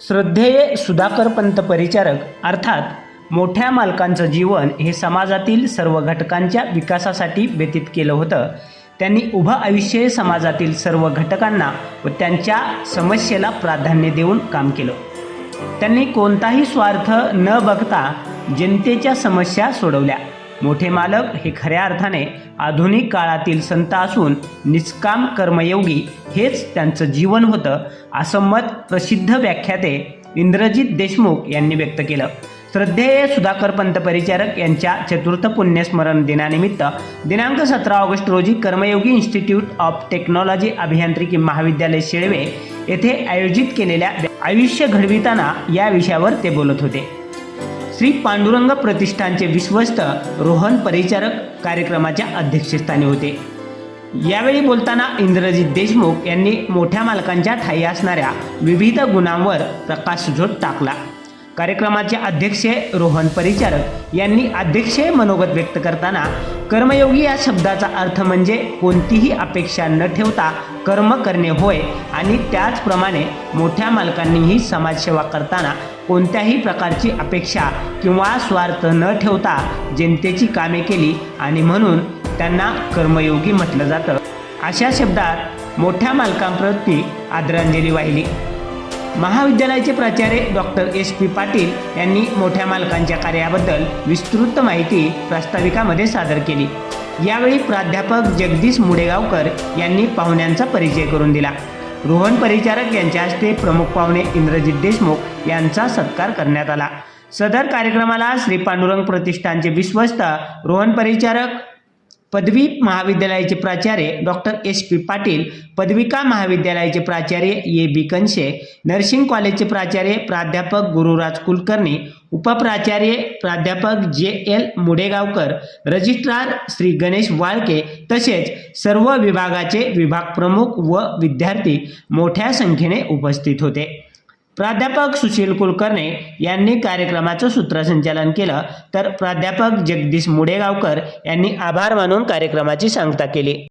श्रद्धेय सुधाकर पंत परिचारक अर्थात मोठ्या मालकांचं जीवन हे समाजातील सर्व घटकांच्या विकासासाठी व्यतीत केलं होतं. त्यांनी उभं आयुष्य समाजातील सर्व घटकांना व त्यांच्या समस्येला प्राधान्य देऊन काम केलं. त्यांनी कोणताही स्वार्थ न बघता जनतेच्या समस्या सोडवल्या. मोठे मालक हे खऱ्या अर्थाने आधुनिक काळातील संत असून निष्काम कर्मयोगी हेच त्यांचं जीवन होतं असं मत प्रसिद्ध व्याख्याते इंद्रजित देशमुख यांनी व्यक्त केलं. श्रद्धेय सुधाकर पंत परिचारक यांच्या चतुर्थ पुण्यस्मरण दिनानिमित्त दिनांक सतरा ऑगस्ट रोजी कर्मयोगी इन्स्टिट्यूट ऑफ टेक्नॉलॉजी अभियांत्रिकी महाविद्यालय शेळवे येथे आयोजित केलेल्या आयुष्य घडविताना या विषयावर ते बोलत होते. श्री पांडुरंग प्रतिष्ठानचे विश्वस्त रोहन परिचारक कार्यक्रमाच्या अध्यक्षस्थानी होते. यावेळी बोलताना इंद्रजित देशमुख यांनी मोठ्या मालकांच्या ठाई असणाऱ्या विविध गुणांवर प्रकाशझोत टाकला. कार्यक्रमाचे अध्यक्ष रोहन परिचारक यांनी अध्यक्षीय मनोगत व्यक्त करताना कर्मयोगी या शब्दाचा अर्थ म्हणजे कोणतीही अपेक्षा न ठेवता कर्म करणे होय आणि त्याचप्रमाणे मोठ्या मालकांनीही समाजसेवा करताना कोणत्याही प्रकारची अपेक्षा किंवा स्वार्थ न ठेवता जनतेची कामे केली आणि म्हणून त्यांना कर्मयोगी म्हटलं जातं. अशा शब्दात मोठ्या मालकांप्रती आदरांजली वाहिली. महाविद्यालयाचे प्राचार्य डॉक्टर एस पी पाटील यांनी मोठ्या मालकांच्या कार्याबद्दल विस्तृत माहिती प्रास्ताविकामध्ये सादर केली. यावेळी प्राध्यापक जगदीश मुडेगावकर यांनी पाहुण्यांचा परिचय करून दिला. रोहन परिचारक यांच्या हस्ते प्रमुख पाहुणे इंद्रजित देशमुख यांचा सत्कार करण्यात आला. सदर कार्यक्रमाला श्री पांडुरंग प्रतिष्ठानचे विश्वस्त रोहन परिचारक पदवी महाविद्यालयाचे प्राचार्य डॉक्टर एस पी पाटील पदविका महाविद्यालयाचे प्राचार्य ए बी कनशे नर्सिंग कॉलेजचे प्राचार्य प्राध्यापक गुरुराज कुलकर्णी उपप्राचार्य प्राध्यापक J L Mudegaonkar registrar Shri Ganesh Walke तसेच सर्व विभागाचे विभाग प्रमुख व विद्यार्थी मोठ्या संख्येने उपस्थित होते. प्राध्यापक सुशील कुलकर्णे यांनी कार्यक्रमाचं सूत्रसंचालन केलं. तर प्राध्यापक जगदीश मुडेगावकर यांनी आभार मानून कार्यक्रमाची सांगता केली.